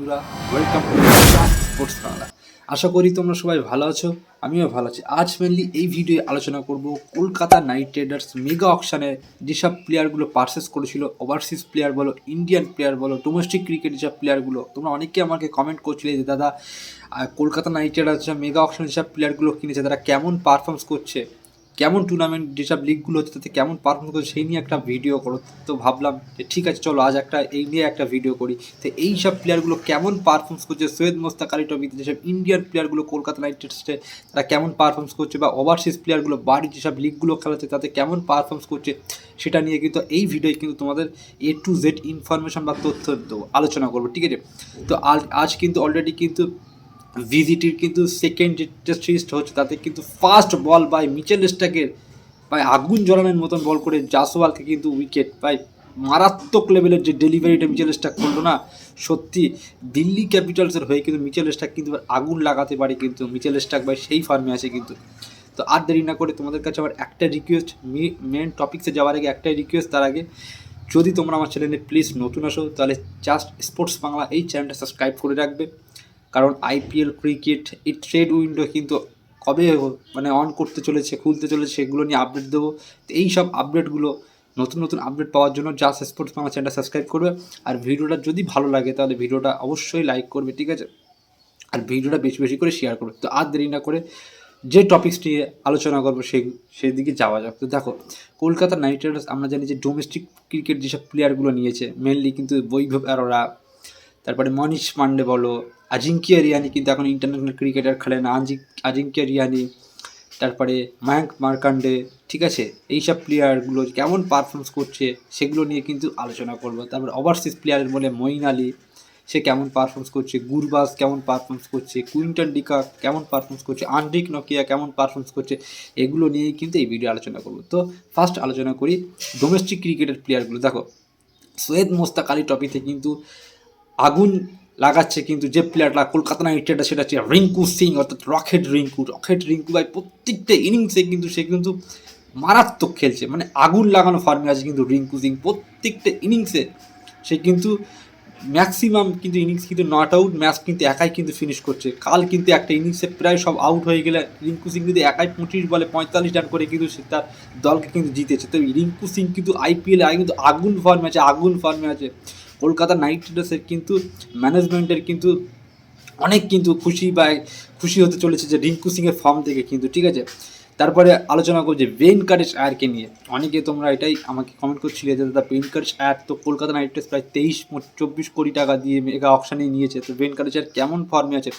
বন্ধুরা welcome sports Bangla আশা করি তোমরা সবাই ভালো আছো, আমিও ভালো আছি। আজ মেনলি এই ভিডিওয়ে আলোচনা করব কলকাতা নাইট রাইডার্স মেগা অকশানে যেসব প্লেয়ারগুলো পারচেস করেছিল ওভারসিজ প্লেয়ার বলো ইন্ডিয়ান প্লেয়ার বলো ডোমেস্টিক ক্রিকেট যেসব প্লেয়ারগুলো তোমরা অনেকে আমাকে কমেন্ট করছিলে যে, দাদা কলকাতা নাইট রাইডার্স মেগা অকশানে যেসব প্লেয়ারগুলো কিনেছে, তারা কেমন পারফর্মস করছে? কেমন টুর্নামেন্ট যেসব লিগগুলো হচ্ছে তাতে কেমন পারফর্ম করছে সেই নিয়ে একটা ভিডিও করো। তো ভাবলাম যে ঠিক আছে, চলো আজ একটা, এই নিয়ে একটা ভিডিও করি। তো এই সব প্লেয়ারগুলো কেমন পারফর্মস করছে? সৈয়দ মোস্তাক আলী ট্রফিতে যেসব ইন্ডিয়ান প্লেয়ারগুলো কলকাতা নাইট রাইডার্সে তারা কেমন পারফর্মস করছে বা ওভারসিজ প্লেয়ারগুলো বাড়ির যেসব লিগগুলো খেলাচ্ছে, তাতে কেমন পারফর্মস করছে সেটা নিয়ে কিন্তু এই ভিডিওয় কিন্তু তোমাদের এ টু জেড ইনফরমেশন বা তথ্য আলোচনা করব, ঠিক আছে? তো আজ কিন্তু অলরেডি কিন্তু ভিজিটির কিন্তু সেকেন্ড টেস্ট সিরিজটা হচ্ছে। তাতে কিন্তু ফার্স্ট বল বাই মিচেল স্টাকের ভাই আগুন জ্বলানোর মতন বল করে জাসওয়ালকে কিন্তু উইকেট ভাই মারাত্মক লেভেলের যে ডেলিভারিটা মিচেল স্টাক করল না, সত্যি দিল্লি ক্যাপিটালসের হয়ে কিন্তু মিচেল স্টাক কিন্তু আগুন লাগাতে পারে কিন্তু মিচেল স্টাক ভাই সেই ফার্মে আছে কিন্তু। তো আর দেরি না করে তোমাদের কাছে আবার একটা রিকোয়েস্ট মেন টপিক্সে যাওয়ার আগে একটাই রিকোয়েস্ট তার আগে, যদি তোমরা আমার চ্যানেলে প্লিজ নতুন আসো, তাহলে জাস্ট স্পোর্টস বাংলা এই চ্যানেলটা সাবস্ক্রাইব করে রাখবে। কারণ আইপিএল, ক্রিকেট এই ট্রেড উইন্ডো কিন্তু কবে মানে অন করতে চলেছে, খুলতে চলেছে, সেগুলো নিয়ে আপডেট দেবো। তো এই সব আপডেটগুলো নতুন নতুন আপডেট পাওয়ার জন্য জাস্ট স্পোর্টস বাংলা চ্যানেলটা সাবস্ক্রাইব করবে। আর ভিডিওটা যদি ভালো লাগে, তাহলে ভিডিওটা অবশ্যই লাইক করবে, ঠিক আছে? আর ভিডিওটা বেশি বেশি করে শেয়ার করবে। তো আর দেরি না করে যে টপিক্স নিয়ে আলোচনা করব, সেই সেই দিকে যাওয়া যাক। তো দেখো, কলকাতা নাইট রাইডার্স, আমরা জানি যে ডোমেস্টিক ক্রিকেট যেসব প্লেয়ারগুলো নিয়েছে মেনলি কিন্তু বৈভব অ্যারোরা তারপরে মনীষ পান্ডে বলো, আজিঙ্কিয়া রিয়ানি কিন্তু এখন ইন্টারন্যাশনাল ক্রিকেটার খেলেন আজি, আজিঙ্কিয়া রিয়ানি, তারপরে মায়াঙ্ক মার্কান্ডে, ঠিক আছে? এইসব প্লেয়ারগুলো কেমন পারফরমেন্স করছে সেগুলো নিয়ে কিন্তু আলোচনা করব। তারপরে ওভারসিজ প্লেয়ার বলে মঈন আলী, সে কেমন পারফরমেন্স করছে? গুরবাস কেমন পারফরমেন্স করছে? কুইন্টন ডিকা কেমন পারফরমেন্স করছে? আন্ড্রিক নকিয়া কেমন পারফরমেন্স করছে? এগুলো নিয়েই কিন্তু এই ভিডিও আলোচনা করব। তো ফার্স্ট আলোচনা করি ডোমেস্টিক ক্রিকেটের প্লেয়ারগুলো দেখো, সৈয়দ মোস্তাক আলী ট্রফিতে কিন্তু আগুন লাগাচ্ছে, কিন্তু যে প্লেয়ারটা কলকাতা নাইট রাইডার্স সেটা হচ্ছে রিঙ্কু সিং, অর্থাৎ রকেট রিঙ্কু রকেট রিঙ্কু ভাই, প্রত্যেকটা ইনিংসে কিন্তু সে কিন্তু মারাত্মক খেলছে। মানে আগুন লাগানো ফর্মে আছে কিন্তু রিঙ্কু সিং। প্রত্যেকটা ইনিংসে সে কিন্তু ম্যাক্সিমাম কিন্তু ইনিংস কিন্তু নট আউট ম্যাচ কিন্তু একাই কিন্তু ফিনিশ করছে। কাল কিন্তু একটা ইনিংসে প্রায় সব আউট হয়ে গেলে রিঙ্কু সিং কিন্তু একাই পঁচিশ বলে পঁয়তাল্লিশ রান করে কিন্তু সে তার দলকে কিন্তু জিতেছে। তো রিঙ্কু সিং কিন্তু আইপিএলে কিন্তু আগুন ফর্মে আছে, আগুন ফর্মে আছে। কলকাতা নাইট রাইডার্সের কিন্তু ম্যানেজমেন্টের কিন্তু অনেক কিন্তু খুশি বা খুশি হতে চলেছে যে রিঙ্কু সিংয়ের ফর্ম থেকে কিন্তু, ঠিক আছে? তারপরে আলোচনা করছি ভেন কারেশ আয়ারকে নিয়ে। অনেকে তোমরা এটাই আমাকে কমেন্ট করছিলে যে, দাদা ভেন কারেশ আয়ার তো কলকাতা নাইট রাইডার্স প্রায় তেইশ চব্বিশ কোটি টাকা দিয়ে মেগা অপশানে নিয়েছে। তো ভেন কারেশ আয়ার কেমন ফর্মে আছে?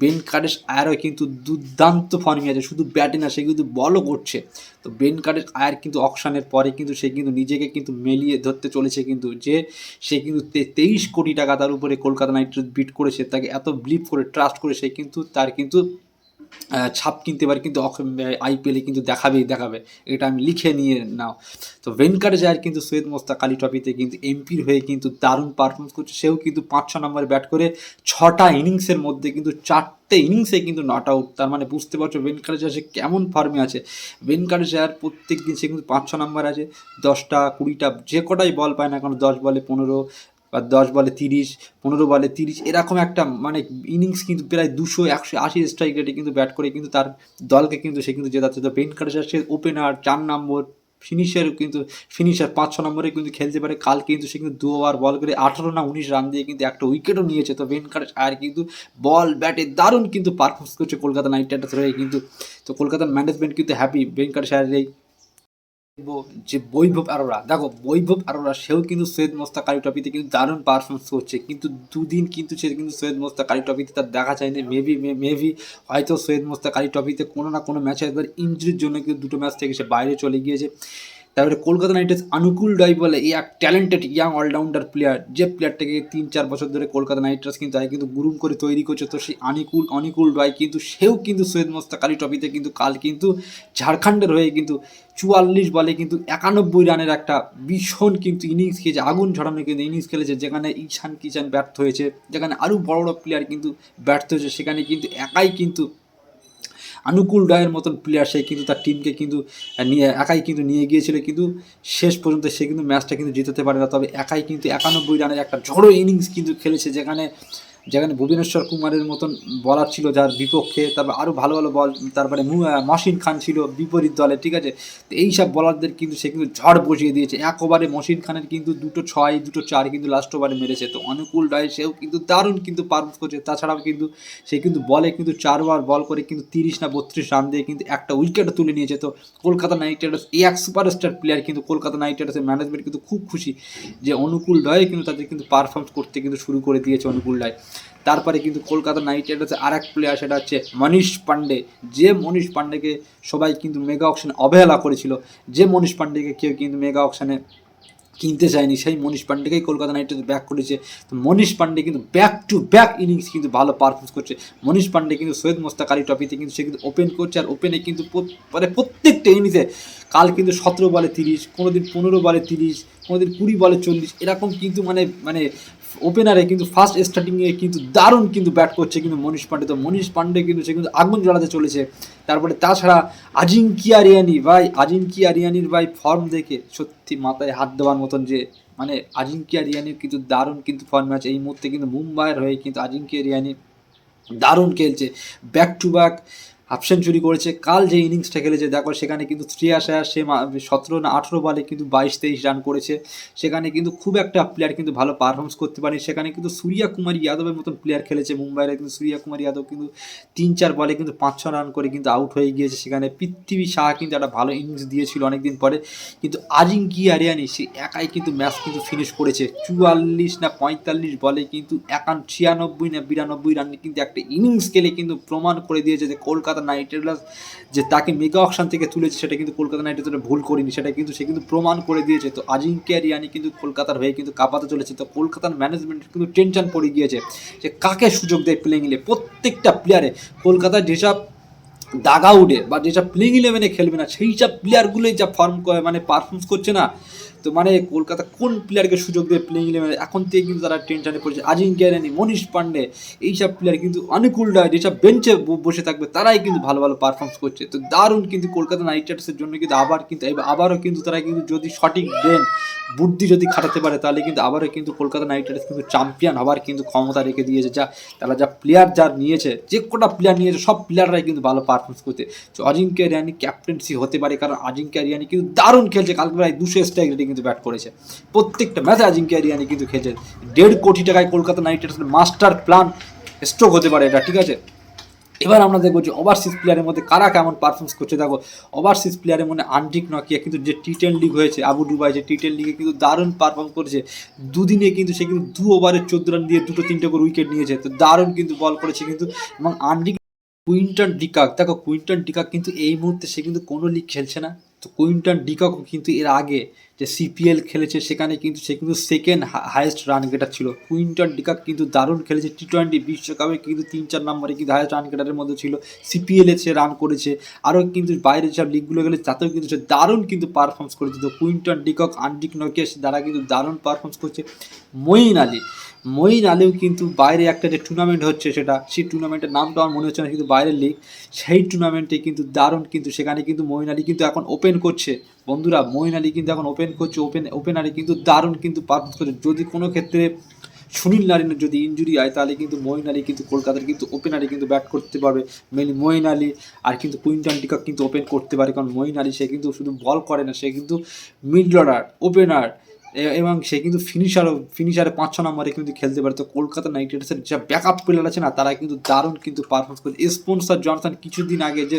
বেন কারেশ আয়ারও কিন্তু দুর্দান্ত ফর্মে আছে। শুধু ব্যাটে না, সে কিন্তু বলও করছে। তো বেন কারেশ আয়ার কিন্তু অকশানের পরে কিন্তু সে কিন্তু নিজেকে কিন্তু মেলিয়ে ধরতে চলেছে কিন্তু যে, সে কিন্তু তেইশ কোটি টাকা তার উপরে কলকাতা নাইট রাইডার্স বিট করেছে, তাকে এত বিলিভ করে ট্রাস্ট করে সে কিন্তু, তার কিন্তু ছাপ কিনতে পারে, কিন্তু আইপিএলে কিন্তু দেখাবেই, দেখাবে। এটা আমি লিখে নিয়ে নাও। তো ভেনকার জায়ার কিন্তু সৈয়দ মোস্তাক আলী ট্রফিতে কিন্তু এমপির হয়ে কিন্তু দারুণ পারফরমেন্স করছে। সেও কিন্তু পাঁচ ছ নম্বরে ব্যাট করে ছটা ইনিংসের মধ্যে কিন্তু চারটে ইনিংসে কিন্তু নট আউট তার মানে বুঝতে পারছ ভেনকার জায়ার সে কেমন ফর্মে আছে। ভেনকার জায়ার প্রত্যেক দিন সে কিন্তু পাঁচ ছ নম্বর আছে, দশটা, কুড়িটা, যে কটাই বল পায় না কারণ দশ বলে পনেরো বা দশ বলে তিরিশ, পনেরো বলে তিরিশ, এরকম একটা মানে ইনিংস কিন্তু প্রায় দুশো, একশো আশি স্ট্রাইক রেটে কিন্তু ব্যাট করে কিন্তু তার দলকে কিন্তু সে কিন্তু জেতাচ্ছে। তো বেন কারেসার সে ওপেনার চার নম্বর ফিনিশার কিন্তু ফিনিশার পাঁচ, ছ নম্বরে কিন্তু খেলতে পারে। কাল কিন্তু সে কিন্তু দু ওভার বল করে আঠারো না উনিশ রান দিয়ে কিন্তু একটা উইকেটও নিয়েছে। তো কারেস আর কিন্তু বল ব্যাটে দারুণ কিন্তু পারফরমেন্স করছে কলকাতা নাইট রাইডার্স হয়ে কিন্তু। তো কলকাতার ম্যানেজমেন্ট কিন্তু হ্যাপি কারেস আর এই বলব যে বৈভব আরোরা দেখো, বৈভব আরোরা সেও কিন্তু সৈয়দ মোস্তাক আলী ট্রফিতে কিন্তু দারুণ পারফরমেন্স করছে। কিন্তু দুদিন কিন্তু সে কিন্তু সৈয়দ মোস্তাক আলী ট্রফিতে তার দেখা যায়নি। মেবি মেবি হয়তো সৈয়দ মোস্তাক আলী ট্রফিতে কোনো না কোনো ম্যাচে একবার ইঞ্জুরির জন্য কিন্তু দুটো ম্যাচ থেকে সে বাইরে চলে গিয়েছে। তারপরে কলকাতা নাইট রাইডার্স অনুকূল ডাই বলে, এই এক ট্যালেন্টেড ইয়াং অলরাউন্ডার প্লেয়ার যে প্লেয়ারটাকে তিন চার বছর ধরে কলকাতা নাইট রাইডার্স কিন্তু আগে কিন্তু গুরুম করে তৈরি করছে, তো সেই আনিকুল, অনিকুল রায় কিন্তু, সেও কিন্তু সৈয়দ মোস্তাক আলী ট্রফিতে কিন্তু কাল কিন্তু ঝাড়খণ্ডের হয়ে কিন্তু চুয়াল্লিশ বলে কিন্তু একানব্বই রানের একটা ভীষণ কিন্তু ইনিংস খেয়েছে, আগুন ঝরানো কিন্তু ইনিংস খেলেছে, যেখানে ঈশান কিষান ব্যর্থ হয়েছে, যেখানে আরও বড় বড় প্লেয়ার কিন্তু ব্যর্থ হয়েছে, সেখানে কিন্তু একাই কিন্তু অনুকূল রায়ের মতন প্লেয়ার সে কিন্তু তার টিমকে কিন্তু নিয়ে, একাই কিন্তু নিয়ে গিয়েছিল। কিন্তু শেষ পর্যন্ত সে কিন্তু ম্যাচটা কিন্তু জিততে পারে না। তবে একাই কিন্তু একানব্বই রানের একটা ঝড়ো ইনিংস কিন্তু খেলেছে, যেখানে যেখানে ভুবনেশ্বর কুমারের মতন বলার ছিল যার বিপক্ষে তারপর আরও ভালো ভালো বল তারপরে মু- আহ, মহসিন খান ছিল বিপরীত দলে ঠিক আছে? তো এইসব বলারদের কিন্তু সে কিন্তু ঝড় বসিয়ে দিয়েছে। এক ওভারে মহসিন খানের কিন্তু দুটো ছয় দুটো চার কিন্তু লাস্ট ওভারে মেরেছে। তো অনুকূল রায় সেও কিন্তু দারুণ কিন্তু পারফর্ম করছে। তাছাড়াও কিন্তু সে কিন্তু বলে কিন্তু চারবার বল করে কিন্তু তিরিশ না বত্রিশ রান দিয়ে কিন্তু একটা উইকেটও তুলে নিয়েছে। তো কলকাতা নাইট রাইডার্স এই এক সুপারস্টার প্লেয়ার কিন্তু কলকাতা নাইট রাইডার্সের ম্যানেজমেন্ট কিন্তু খুব খুশি যে অনুকূল রায় কিন্তু তাদের কিন্তু পারফর্ম করতে কিন্তু শুরু করে দিয়েছে অনুকূল রায়। তারপরে কিন্তু কলকাতা নাইট রাইডার্সের আর এক প্লেয়ার সেটা হচ্ছে মনীষ পান্ডে। যে মনীষ পান্ডেকে সবাই কিন্তু মেগা অকশনে অবহেলা করেছিল, যে মনীষ পান্ডেকে কেউ কিন্তু মেগা অকশনে কিনতে চায়নি, সেই মনীষ পান্ডেকেই কলকাতা নাইট রাইডার্স ব্যাক করেছে। তো মনীষ পান্ডে কিন্তু ব্যাক টু ব্যাক ইনিংস কিন্তু ভালো পারফর্ম করছে। মনীষ পান্ডে কিন্তু সৈয়দ মোস্তাক আলী ট্রফিতে কিন্তু সে কিন্তু ওপেন করছে, আর ওপেনে কিন্তু মানে প্রত্যেকটা ইনিংসে কাল কিন্তু সতেরো বলে তিরিশ কোনো দিন পনেরো বলে তিরিশ কোনো দিন কুড়ি বলে চল্লিশ, এরকম কিন্তু মানে মানে ওপেনারে কিন্তু ফার্স্ট স্টার্টিংয়ে কিন্তু দারুণ কিন্তু ব্যাট করছে কিন্তু মনীষ পান্ডে। তো মনীষ পান্ডে কিন্তু সে কিন্তু আগুন জ্বালাতে চলেছে। তারপরে তাছাড়া আজিঙ্কিয়া আরিয়ানি ভাই আজিঙ্কিয়া আরিয়ানির ভাই ফর্ম দেখে সত্যি মাথায় হাত দেওয়ার মতন যে মানে আজিঙ্কিয়া রিয়ানির কিন্তু দারুণ কিন্তু ফর্মে আছে। এই মুহূর্তে কিন্তু মুম্বাইয়ের হয়ে কিন্তু আজিঙ্কিয়া রিয়ানি দারুণ খেলছে। Back to back half century করেছে, কাল যে ইনিংসটা খেলেছে, দেখো সেখানে কিন্তু শ্রেয়াস আয়ার সে সতেরো না, আঠেরো বলে কিন্তু বাইশ, তেইশ রান করেছে। সেখানে কিন্তু খুব একটা প্লেয়ার কিন্তু ভালো পারফরমেন্স করতে পারেনি। সেখানে কিন্তু সূর্যা কুমার যাদবের মতন প্লেয়ার খেলেছে মুম্বাইয়ের। কিন্তু সূর্যা কুমার যাদব কিন্তু তিন, চার বলে কিন্তু পাঁচ, ছ রান করে কিন্তু আউট হয়ে গিয়েছে। সেখানে পৃথিবী শাহ কিন্তু একটা ভালো ইনিংস দিয়েছিল অনেকদিন পরে। কিন্তু আজিঙ্কি আরিয়ানি, সে একাই কিন্তু ম্যাচ কিন্তু ফিনিশ করেছে। চুয়াল্লিশ না পঁয়তাল্লিশ বলে কিন্তু একান ছিয়ানব্বই না বিরানব্বই রান কিন্তু একটা ইনিংস খেলে কিন্তু প্রমাণ করে দিয়েছে যে কলকাতা নাইট রাইডার্স যে তাকে মেগা অকশন থেকে তুলেছে, সেটা কিন্তু কলকাতা নাইট রাইডার্স ভুল করেনি। সেটা কিন্তু সে কিন্তু প্রমাণ করে দিয়েছে। তো আজিঙ্কিয়া রিয়ানি কিন্তু কলকাতার হয়ে কিন্তু কাঁপাতে চলেছে। তো কলকাতার ম্যানেজমেন্ট কিন্তু টেনশন পড়ে গিয়েছে যে কাকে সুযোগ দেয় প্লেইং ইলে প্রত্যেকটা প্লেয়ারে কলকাতার যেসব দাগা উঠে বা যেসব প্লেইং ইলেভেনে খেলবে না সেই সব প্লেয়ারগুলোই যা ফর্ম মানে পারফর্মস করছে না তো মানে কলকাতা কোন প্লেয়ারকে সুযোগ দেবে প্লেইং ইলেভেনে এখন থেকে কিন্তু তারা টেনশনে পড়েছে। আজিঙ্কিয়া রানি মনীষ পান্ডে, এইসব প্লেয়ার কিন্তু অনুকূল রায়, যেসব বেঞ্চে বসে থাকবে, তারাই কিন্তু ভালো ভালো পারফর্মস করছে। তো দারুণ কিন্তু কলকাতা নাইট রাইডার্সের জন্য কিন্তু আবার কিন্তু আবারও কিন্তু তারা কিন্তু যদি সঠিক ব্রেন বুদ্ধি যদি খাটাতে পারে, তাহলে কিন্তু আবারও কিন্তু কলকাতা নাইট রাইডার্স কিন্তু চ্যাম্পিয়ন হওয়ার কিন্তু ক্ষমতা রেখে দিয়েছে। যা, তারা যা প্লেয়ার যা নিয়েছে, যে কটা প্লেয়ার নিয়েছে, সব প্লেয়াররাই কিন্তু ভালো পারফরমেন্স করতে তো অজিঙ্ক্য রিয়ানি ক্যাপ্টেন্সি হতে পারে, কারণ অজিঙ্ক্য রিয়ানি কিন্তু দারুণ খেলছে। কালকে প্রায় দুশো স্ট্রাইক কিন্তু ব্যাট করেছে। প্রত্যেকটা ম্যাচে অজিঙ্ক্য রিয়ানি কিন্তু খেলছে। দেড় কোটি টাকায় কলকাতা নাইট রাইডার্সের মাস্টার প্ল্যান স্ট্রোক হতে পারে এটা, ঠিক আছে? এবার আমরা দেখব যে ওভারসিজ প্লেয়ারের মধ্যে কারা কেমন পারফরমেন্স করছে। দেখো ওভারসিজ প্লেয়ারের মধ্যে আন্টিক নকিয়া কিন্তু যে টি টেন লিগ হয়েছে, আবু দুবাই যে টি টেন লিগে কিন্তু দারুণ পারফর্ম করেছে। দুদিনে কিন্তু সে কিন্তু দু ওভারে চোদ্দ রান দিয়ে দুটো তিনটে করে উইকেট নিয়েছে। তো দারুণ কিন্তু বল করেছে কিন্তু। এবং আন্টিক কুইন্টন ডিকাক, দেখো কুইন্টন ডিকাক কিন্তু এই মুহূর্তে সে কিন্তু কোনো লিগ খেলছে না। তো কুইন্টন ডিকাকও কিন্তু এর আগে যে সিপিএল খেলেছে, সেখানে কিন্তু সে কিন্তু সেকেন্ড হায়েস্ট রান গেটার ছিল। কুইন্টন ডিকক কিন্তু দারুণ খেলেছে টি টোয়েন্টি বিশ্বকাপে কিন্তু তিন চার নম্বরে কিন্তু হায়েস্ট রান গেটারের মধ্যে ছিল। সিপিএলে সে রান করেছে। আরও কিন্তু বাইরে যেসব লিগগুলো গেলে তাতেও কিন্তু সে দারুণ কিন্তু পারফর্মস করেছে। তো কুইন্টন ডিকক আন্টিক নকিয়া দ্বারা কিন্তু দারুণ পারফর্মস করছে। মঈন আলী মঈন আলীও কিন্তু বাইরে একটা যে টুর্নামেন্ট হচ্ছে সেটা, সেই টুর্নামেন্টের নামটা আমার মনে হচ্ছে না, কিন্তু বাইরের লিগ সেই টুর্নামেন্টে কিন্তু দারুণ কিন্তু, সেখানে কিন্তু মঈন আলী কিন্তু এখন ওপেন করছে। বন্ধুরা মঈন আলী কিন্তু এখন ওপেন করছে ওপেন ওপেনারে কিন্তু দারুণ কিন্তু পারফর্মস করছে। যদি কোনো ক্ষেত্রে সুনীল নারিনের যদি ইঞ্জুরি হয়, তাহলে কিন্তু মঈন আলী কিন্তু কলকাতার কিন্তু ওপেনারে কিন্তু ব্যাট করতে পারবে। মেনলি মঈন আলী আর কিন্তু কুইন্টন টিকক কিন্তু ওপেন করতে পারে, কারণ মঈন আলী সে কিন্তু শুধু বল করে না, সে কিন্তু মিড অর্ডার ওপেনার এবং সে কিন্তু ফিনিশারও ফিনিশারে পাঁচ, ছ নম্বরে কিন্তু খেলতে পারে। তো কলকাতা নাইট রাইডার্সের যা ব্যাক আপ প্লেয়ার আছে না, তারা কিন্তু দারুণ কিন্তু পারফর্ম করে স্পন্সার জনসন কিছুদিন আগে যে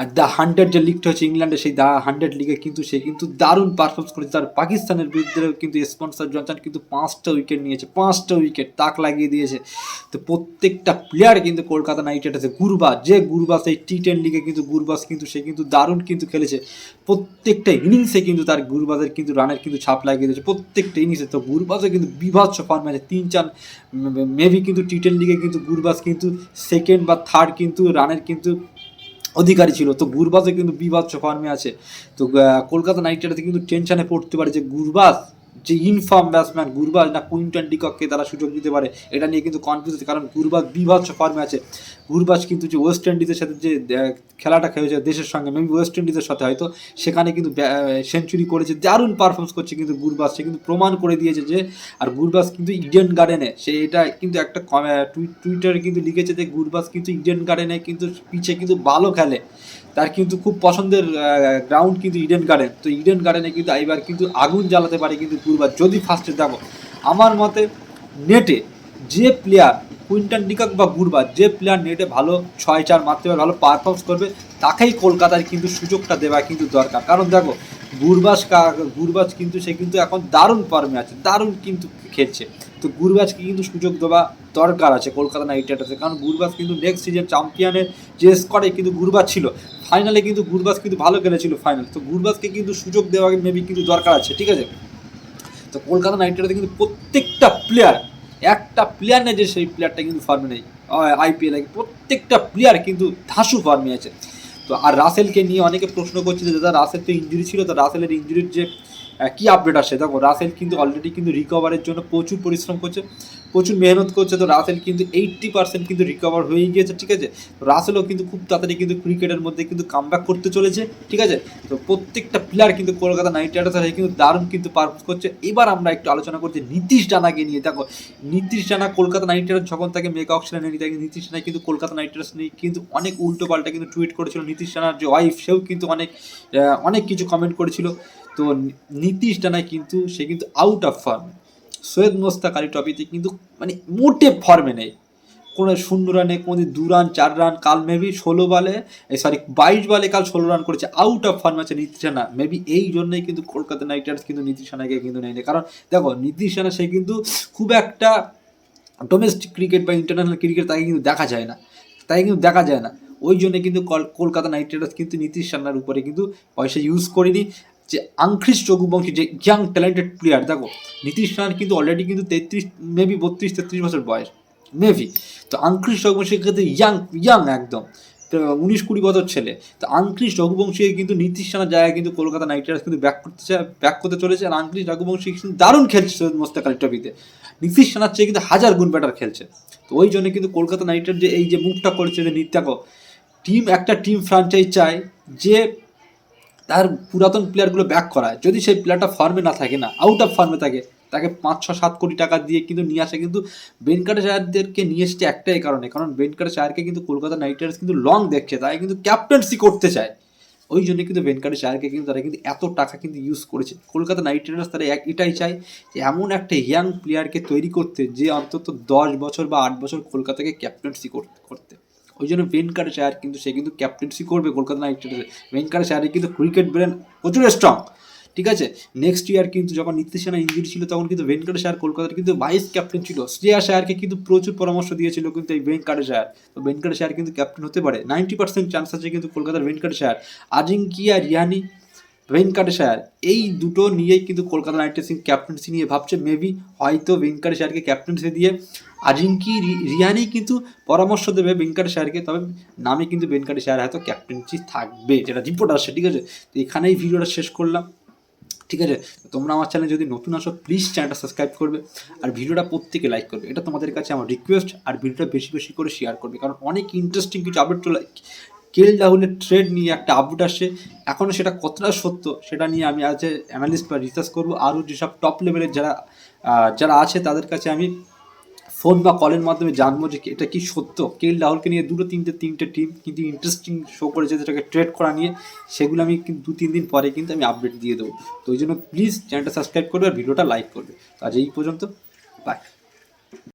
আর দ্য হান্ড্রেড যে লিগটা হচ্ছে ইংল্যান্ডে, সেই দ্য হান্ড্রেড লিগে কিন্তু সে কিন্তু দারুণ পারফরমেন্স করেছে। তার পাকিস্তানের বিরুদ্ধে কিন্তু স্পন্সার জনসন কিন্তু পাঁচটা উইকেট নিয়েছে, পাঁচটা উইকেট তাক লাগিয়ে দিয়েছে। তো প্রত্যেকটা প্লেয়ার কিন্তু কলকাতা নাইট রাইডার্সে গুরবাস যে গুরবাস এই টি টেন লিগে কিন্তু গুরবাস কিন্তু, সে কিন্তু দারুণ কিন্তু খেলেছে। প্রত্যেকটা ইনিংসে কিন্তু তার গুরবাজের কিন্তু রানের কিন্তু ছাপ লাগিয়ে দিয়েছে। প্রত্যেকটা ইনিংসে তো গুরবাজও কিন্তু বিভৎস ফর্মে তিন চার মেবি কিন্তু টি টেন লিগে কিন্তু গুরবাস কিন্তু সেকেন্ড বা থার্ড কিন্তু রানের কিন্তু অধিকারী ছিল। তো গুরবাজও কিন্তু বিবাদ ফর্মে আছে। তো কলকাতা নাইট রাইডার্স কিন্তু টেনশনে পড়তে পারে যে গুরবাজ যে ইনফর্ম ব্যাটসম্যান গুরবাজ না কুইন্টন ডিককে তারা সুযোগ দিতে পারে, এটা নিয়ে কিন্তু কনফিউজ আছে। কারণ গুরবাজ বিভৎস ফর্মে আছে। গুরবাজ কিন্তু যে ওয়েস্ট ইন্ডিজের সাথে যে খেলাটা খেলেছে দেশের সঙ্গে মেবি ওয়েস্ট ইন্ডিজের সাথে হয়তো, সেখানে কিন্তু সেঞ্চুরি করেছে, দারুণ পারফরমেন্স করছে কিন্তু গুরবাজ। সে কিন্তু প্রমাণ করে দিয়েছে যে, আর গুরবাজ কিন্তু ইডেন গার্ডেনে সে এটা কিন্তু একটা টুইটারে কিন্তু লিখেছে যে গুরবাজ কিন্তু ইডেন গার্ডেনে কিন্তু পিছে কিন্তু ভালো খেলে। তার কিন্তু খুব পছন্দের গ্রাউন্ড কিন্তু ইডেন গার্ডেন তো ইডেন গার্ডেনে কিন্তু এবার কিন্তু আগুন জ্বালাতে পারে কিন্তু গুরবাজ যদি ফার্স্টে দেখো, আমার মতে নেটে যে প্লেয়ার কুইন্টন ডিকক বা গুরবাজ যে প্লেয়ার নেটে ভালো ছয় চার মারতে পারবে ভালো পারফরমেন্স করবে, তাকেই কলকাতার কিন্তু সুযোগটা দেওয়া কিন্তু দরকার। কারণ দেখো গুরবাজ কা- গুরবাজ কিন্তু, সে কিন্তু এখন দারুণ ফর্মে আছে, দারুণ কিন্তু খেলছে। তো গুরবাজকে কিন্তু সুযোগ দেওয়া দরকার আছে কলকাতা নাইট রাইডার্সে কারণ গুরবাজ কিন্তু নেক্সট সিজন চ্যাম্পিয়নের যে স্কোয়াডে কিন্তু গুরবাজ ছিল ফাইনালে কিন্তু গুরবাজ কিন্তু ভালো খেলেছিল ফাইনাল তো গুরবাজকে কিন্তু সুযোগ দেওয়া মেবি কিন্তু দরকার আছে, ঠিক আছে? তো কলকাতা নাইট রাইডার্সে কিন্তু প্রত্যেকটা প্লেয়ার একটা প্লেয়ার নেই যে সেই প্লেয়ারটা কিন্তু ফর্মে নেই। আইপিএল প্রত্যেকটা প্লেয়ার কিন্তু ধাসু ফর্মে আছে। তো আর রাসেলকে নিয়ে অনেকে প্রশ্ন করছে যে, দাদা, রাসেল তো ইঞ্জুরি ছিল, তো রাসেলের ইঞ্জুরির যে কি আপডেট আসে দেখো, রাসেল কিন্তু অলরেডি কিন্তু রিকভারের জন্য প্রচুর পরিশ্রম করছে। প্রচুর মেহনত করছে, তো রাসেল কিন্তু এইট্টি পার্সেন্ট কিন্তু রিকভার হয়ে গিয়েছে, ঠিক আছে? তো রাসেলও কিন্তু খুব তাড়াতাড়ি কিন্তু ক্রিকেটের মধ্যে কিন্তু কামব্যাক করতে চলেছে, ঠিক আছে? তো প্রত্যেকটা প্লেয়ার কিন্তু কলকাতা নাইট রাইডার্সের হয়ে কিন্তু দারুণ কিন্তু পারফর্ম করছে। এবার আমরা একটু আলোচনা করছি নীতিশ জানাকে নিয়ে। দেখো, নীতিশ জানা কলকাতা নাইট রাইডার্স যখন তাকে মেগা অপশনে নিয়ে তাকে নীতিশ জানা কিন্তু কলকাতা নাইট রাইডার্স নিয়ে কিন্তু অনেক উল্টো পাল্টা কিন্তু টুইট করেছিল। নীতিশ জানার যে ওয়াইফ সেও কিন্তু অনেক অনেক কিছু কমেন্ট করেছিল। তো নীতিশ জানায় কিন্তু, সে কিন্তু out of form Syed Mushtaq Ali ট্রফিতে কিন্তু মানে মোটে ফর্মে নেই। কোনো শূন্য রানে কোনো দু রান চার রান কাল মেবি ষোলো বলে এই সরি বাইশ বলে কাল ষোলো রান করেছে আউট অফ ফর্ম আছে নীতিশ রানা। মেবি এই জন্যই কিন্তু কলকাতা নাইট রাইডার্স কিন্তু নীতিশ রানাকে কিন্তু নেয়নি। কারণ দেখো, নীতিশ রানা সে কিন্তু খুব একটা ডোমেস্টিক ক্রিকেট বা ইন্টারন্যাশনাল ক্রিকেট তাকে কিন্তু দেখা যায় না। তাই কিন্তু দেখা যায় না। ওই জন্য কিন্তু কল- কলকাতা নাইট রাইডার্স কিন্তু নীতিশ রানার উপরে কিন্তু পয়সা ইউজ করেনি। যে আংখ্রিস রঘুবংশী যে ইয়াং ট্যালেন্টেড প্লেয়ার দেখো, নীতিশ রানার কিন্তু অলরেডি কিন্তু তেত্রিশ মেবি বত্রিশ, তেত্রিশ বছর বয়স মেবি তো আংখ্রিস রঘুবংশীর ক্ষেত্রে ইয়াং ইয়াং একদম। উনিশ কুড়ি বছর ছেলে। তো আংক্রিস রঘুবংশী কিন্তু নীতিশ রানার জায়গায় কিন্তু কলকাতা নাইট রাইডার্স কিন্তু ব্যাক করতে ব্যাক করতে চলেছে। আর আংক্রিস রঘুবংশী কিন্তু দারুণ খেলছে সৈয়দ মোস্তাক আলী ট্রফিতে। নীতিশ রানার চেয়ে কিন্তু হাজার গুণ ব্যাটার খেলছে। তো ওই জন্য কিন্তু কলকাতা নাইট রাইডার্স যে এই যে মুভটা করেছে যে নিত্যাকো টিম একটা টিম ফ্রাঞ্চাইজ চায় যে তার পুরাতন প্লেয়ারগুলো ব্যাক করায়। যদি সেই প্লেয়ারটা ফর্মে না থাকে না আউট অফ ফর্মে থাকে, তাকে পাঁচ, ছ, সাত কোটি টাকা দিয়ে কিন্তু নিয়ে আসে। কিন্তু বেনকাটাচার্যদেরকে নিয়ে এসছে একটাই কারণে, কারণ বেনকাটাচার্যকে কিন্তু কলকাতা নাইট রাইডার্স কিন্তু লং দেখছে, তাই কিন্তু ক্যাপ্টেন্সি করতে চায়। ওই জন্য কিন্তু বেনকাটাচার্যকে কিন্তু তারা কিন্তু এত টাকা কিন্তু ইউজ করেছে। কলকাতা নাইট রাইডার্স তারা এক- এটাই চায় যে এমন একটা ইয়াং প্লেয়ারকে তৈরি করতে, যে অন্তত দশ বছর বা আট বছর কলকাতাকে ক্যাপ্টেন্সি করতে। ওই জন্য ভেঙ্কার স্যার কিন্তু সে কিন্তু ক্যাপ্টেন্সি করবে কলকাতা নাইট রাইডার্সে ভেঙ্কার স্যারের কিন্তু ক্রিকেট ব্রেন প্রচুর স্ট্রং ঠিক আছে? নেক্সট ইয়ার কিন্তু যখন নীতিশ সেনা ইঞ্জুরি ছিল, তখন কিন্তু ভেঙ্কট শায়ার কলকাতার কিন্তু ভাইস ক্যাপ্টেন ছিল। শ্রেয়া শায়ারকে কিন্তু প্রচুর পরামর্শ দিয়েছিল কিন্তু এই ভেঙ্কট স্যার তো ভেঙ্কট শায়ার কিন্তু ক্যাপ্টেন হতে পারে। নাইনটি পার্সেন্ট চান্স আছে কিন্তু কলকাতার ভেঙ্কট শায়ার আজিঙ্কিয়া রিয়ানি ভেঙ্কাটেশায়ার। এই দুটো নিয়েই কিন্তু কলকাতা নাইট রাইডার্স ক্যাপ্টেন্সি নিয়ে ভাবছে। মেবি হয়তো ভেঙ্কাটেশায়ারকে ক্যাপ্টেন্সি দিয়ে আজিঙ্কি রিয়ানি কিন্তু পরামর্শ দেবে ভেঙ্কাটেশায়ারকে, তবে নামে কিন্তু ভেঙ্কাটেশায়ার হয়তো ক্যাপ্টেন্সি থাকবে। যেটা রিপোর্ট আসছে, ঠিক আছে? তো এখানেই ভিডিওটা শেষ করলাম। ঠিক আছে? তোমরা আমার চ্যানেলে যদি নতুন আসো প্লিজ চ্যানেলটা সাবস্ক্রাইব করবে আর ভিডিওটা প্রত্যেকে লাইক করবে। এটা তোমাদের কাছে আমার রিকোয়েস্ট আর ভিডিওটা বেশি বেশি করে শেয়ার করবে। কারণ অনেক ইন্টারেস্টিং কিছু আপডেট চলে কেল রাহুলের ট্রেড নিয়ে একটা আপডেট আসছে এখনও সেটা কতটা সত্য সেটা নিয়ে আমি আজ অ্যানালিস্ট বা রিসার্চ করব। আরও যেসব টপ লেভেলের যারা যারা আছে তাদের কাছে আমি ফোন বা কলের মাধ্যমে জানব যে এটা কি সত্য। কেল রাহুলকে নিয়ে দুটো তিনটে তিনটে টিম কিন্তু ইন্টারেস্টিং শো করেছে যেটাকে ট্রেড করা নিয়ে। সেগুলো আমি দু, তিন দিন পরে কিন্তু আমি আপডেট দিয়ে দেবো। তো ওই জন্য প্লিজ চ্যানেলটা সাবস্ক্রাইব করবে আর ভিডিওটা লাইক করবে। আজ এই পর্যন্ত। বাই